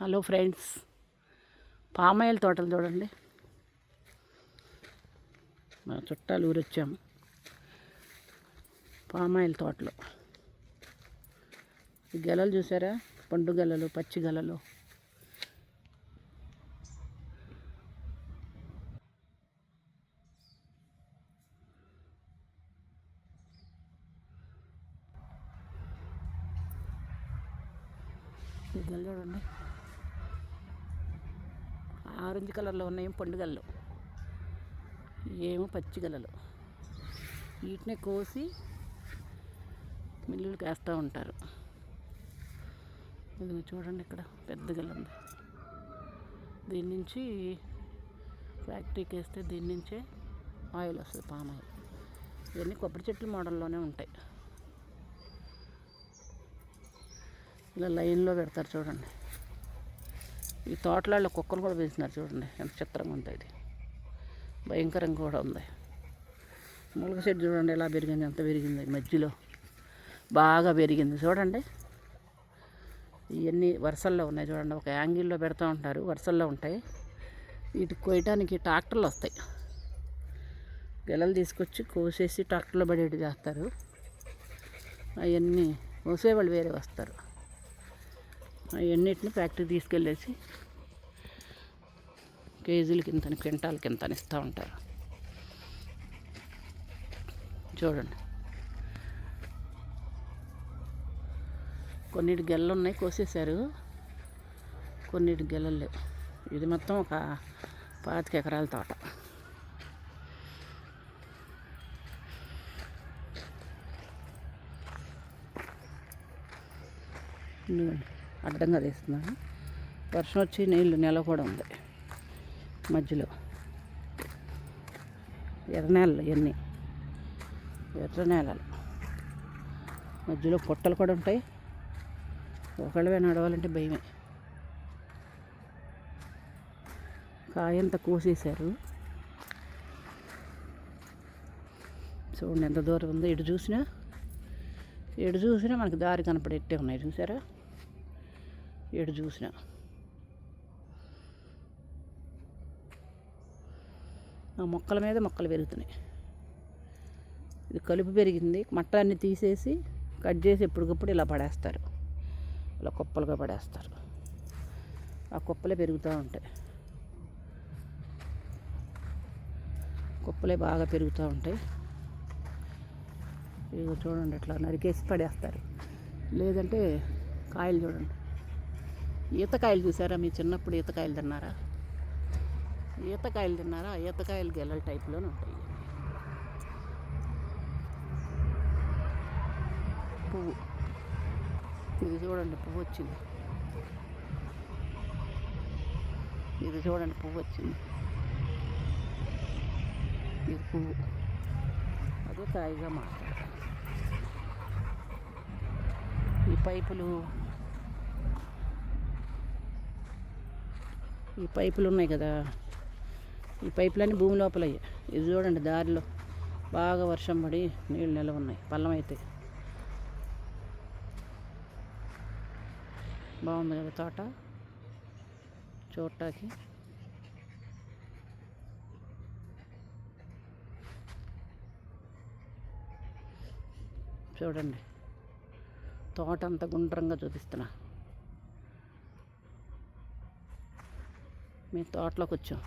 Hello friends palm oil తోటలు చూడండి. మా చుట్టాలు ఊరొచ్చాము. పామాయిల్ తోటలు. గెలలు చూసారా? పండు గెలలు పచ్చి గెలలు. ఈ చూడండి. ఆరెంజ్ కలర్లో ఉన్నాయి పండుగల్లో ఏమో పచ్చి వీటినే వీటిని కోసి మిల్లులకు వేస్తూ ఉంటారు. ఇది చూడండి ఇక్కడ పెద్ద గల ఉంది. దీని నుంచి ఫ్యాక్టరీకి వేస్తే దీని నుంచే ఆయిల్ వస్తుంది పామ్ ఆయిల్. ఇవన్నీ కొబ్బరి చెట్ల మోడల్లోనే ఉంటాయి. ఇలా లైన్లో పెడతారు చూడండి. ఈ తోటలలో కుక్కలు కూడా పెంచినారు చూడండి. ఎంత చిత్రంగా ఉంటుంది ఇది. భయంకరంగా కూడా ఉంది. ములగ చెట్టు చూడండి ఎలా పెరిగింది ఎంత పెరిగింది. మధ్యలో బాగా పెరిగింది. చూడండి. ఇవన్నీ వరుసల్లో ఉన్నాయి చూడండి. ఒక యాంగిల్లో పెడతా ఉంటారు. వరుసల్లో ఉంటాయి. వీటి కోయటానికి ట్రాక్టర్లు వస్తాయి. గెలలు తీసుకొచ్చి కోసేసి ట్రాక్టర్లో పడేటి చేస్తారు. అవన్నీ కోసేవాళ్ళు వేరే వస్తారు. అవన్నిటిని ఫ్యాక్టరీ తీసుకెళ్ళేసి కేజీలకి కింద క్వింటాలకి ఇంత ఇస్తూ ఉంటారు. చూడండి. కొన్నిటి గెలలు ఉన్నాయి కోసేశారు. కొన్నిటి గెలలు లేవు. ఇది మొత్తం ఒక పాతిక ఎకరాల తోట. ఇదిగోండి. అడ్డంగా తీస్తున్నాను. వర్షం వచ్చి నీళ్ళు నెల కూడా ఉంది మధ్యలో. ఎర్ర నేలలు ఇవన్నీ ఎర్ర నేలలు. మధ్యలో పుట్టలు కూడా ఉంటాయి. ఒకళ్ళవే నడవాలంటే భయమే. కాయంత కోసేశారు. చూడండి ఎంత దూరం ఉందో. ఎటు చూసినా ఎటు చూసినా మనకి దారి కనపడేట్టే ఉన్నాయి. చూసారా? ఎటు చూసినా. ఆ మొక్కల మీద మొక్కలు పెరుగుతున్నాయి. ఇది కలుపు పెరిగింది. మట్టాన్ని తీసేసి కట్ చేసి ఎప్పటికప్పుడు ఇలా పడేస్తారు. ఇలా కుప్పలుగా పడేస్తారు. ఆ కుప్పలే పెరుగుతూ ఉంటాయి. కుప్పలే బాగా పెరుగుతూ ఉంటాయి. ఇదిగో చూడండి ఇట్లా నరికేసి పడేస్తారు. లేదంటే కాయలు చూడండి. ఈతకాయలు చూసారా? మీ చిన్నప్పుడు ఈతకాయలు తిన్నారా? ఈతకాయలు తిన్నారా? ఈతకాయలు గెలల టైప్లోనే ఉంటాయి. పువ్వు. ఇది చూడండి పువ్వు వచ్చింది. ఇది చూడండి పువ్వు వచ్చింది. ఇది పువ్వు. అదే కాయగా మాట్లాడు ఈ పైపులు ఈ పైపులు ఉన్నాయి కదా. ఈ పైపులన్నీ భూమి లోపల ఇది చూడండి దారిలో. బాగా వర్షం పడి నీళ్ళు నిలవ ఉన్నాయి. పల్లం అయితే. బాగుంది కదా తోట. చూడటానికి. చూడండి. తోట అంతా గుండ్రంగా చూపిస్తున్నా. మేము తోటలోకి వచ్చాం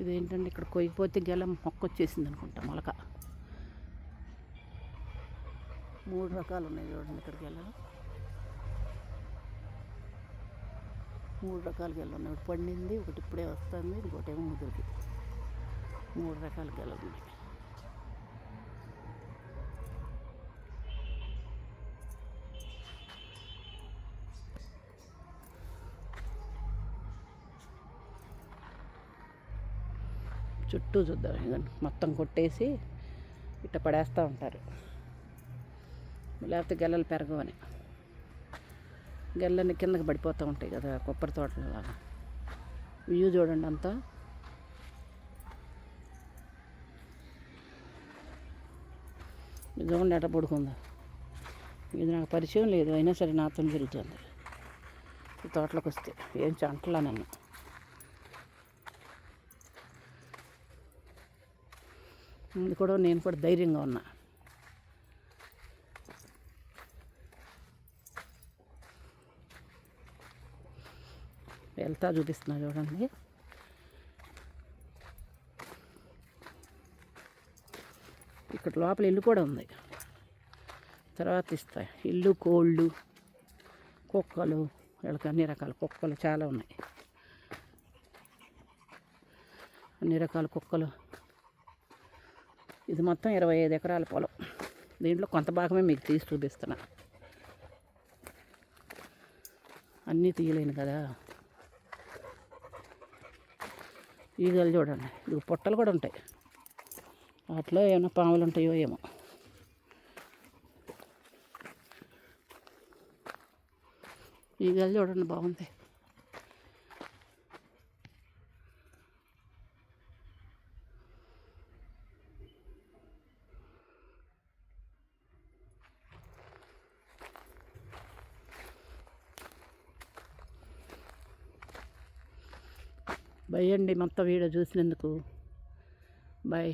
ఇదేంటంటే ఇక్కడ కొయ్యిపోతే గెల మొక్క వచ్చేసింది అనుకుంటా మొలక. మూడు రకాలు ఉన్నాయి చూడండి ఇక్కడ గెలలు మూడు రకాల గెలలు ఉన్నాయి. ఒకటి పండింది ఒకటి ఇప్పుడే వస్తుంది ఇంకోటేమో ముదురుది. మూడు రకాల గెలలు ఉన్నాయి. చుట్టూ చూద్దాం. ఇదిగోండి మొత్తం కొట్టేసి ఇట్ట పడేస్తూ ఉంటారు. లేకపోతే గెల్లలు పెరగవని. గెల్లని కిందకి పడిపోతూ ఉంటాయి కదా కొబ్బరి తోటలలాగా. వ్యూ చూడండి అంతా. చూడండి ఎట్ట పడుకుందా? ఇది నాకు పరిచయం లేదు అయినా సరే నాతో జరుగుతుంది ఈ తోటలోకి వస్తే ఏం చంటలా నన్ను. ఇది కూడా నేను కూడా ధైర్యంగా ఉన్నా. వెళ్తా చూపిస్తున్నా చూడండి. ఇక్కడ లోపల ఇల్లు కూడా ఉంది. తర్వాత ఇస్తాయి ఇల్లు కోళ్ళు కుక్కలు వీళ్ళకి అన్ని రకాల కుక్కలు చాలా ఉన్నాయి. అన్ని రకాల కుక్కలు ఇది మొత్తం ఇరవై ఐదు ఎకరాల పొలం. దీంట్లో కొంత భాగమే మీకు తీసి చూపిస్తున్నా. అన్నీ తీయలేను కదా. ఈగలు చూడండి ఇది పొట్టలు కూడా ఉంటాయి. వాటిలో ఏమైనా పాములు ఉంటాయో ఏమో. ఈగలు చూడండి బాగుంది. బై అండి మొత్తం వీడియో చూసినందుకు. బాయ్